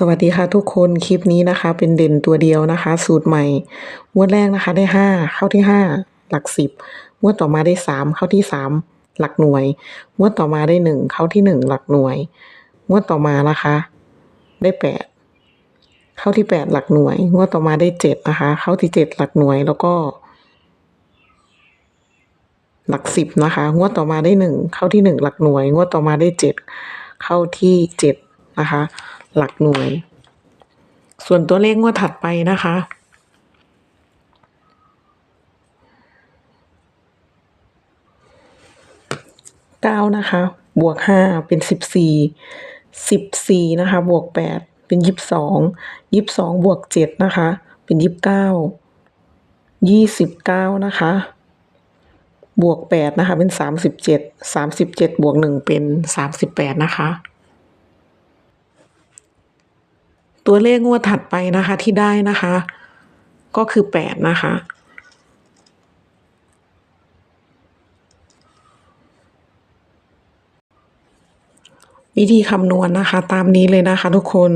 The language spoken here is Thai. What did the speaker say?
สวัสดีค่ะทุกคนคลิปนี้นะคะ เป็นเด่นตัวเดียวนะคะ สูตรใหม่งวดแรกนะคะได้ห้าเข้าที่ห้าหลักสิบงวดต่อมาได้สามเข้าที่สามหลักหน่วยงวดต่อมาได้หนึ่งเข้าที่หนึ่งหลักหน่วยงวดต่อมานะคะ ได้แปดเข้าที่แปดหลักหน่วยงวดต่อมาได้เจ็ดนะคะ เข้าที่เจ็ดหลักหน่วยแล้วก็ หลักสิบนะคะงวดต่อมาได้หนึ่งเข้าที่หนึ่งหลักหน่วยงวดต่อมาได้เจ็ดเข้าที่เจ็ดนะคะ หลักหน่วย ส่วนตัวเลขงวดถัดไปนะคะ เก้านะคะ บวกห้าเป็นสิบสี่สิบสี่นะคะ บวกแปดเป็นยี่สิบสองยี่สิบสองบวกเจ็ดนะคะ เป็นยี่สิบเก้ายี่สิบเก้านะคะบวกแปดนะคะ เป็นสามสิบเจ็ดสามสิบเจ็ดบวกหนึ่งเป็นสามสิบแปดนะคะ ตัวเลขงวดถัดไปนะคะที่ได้นะคะ ก็คือแปดนะคะ วิธีคำนวณนะคะ ตามนี้เลยนะคะทุกคน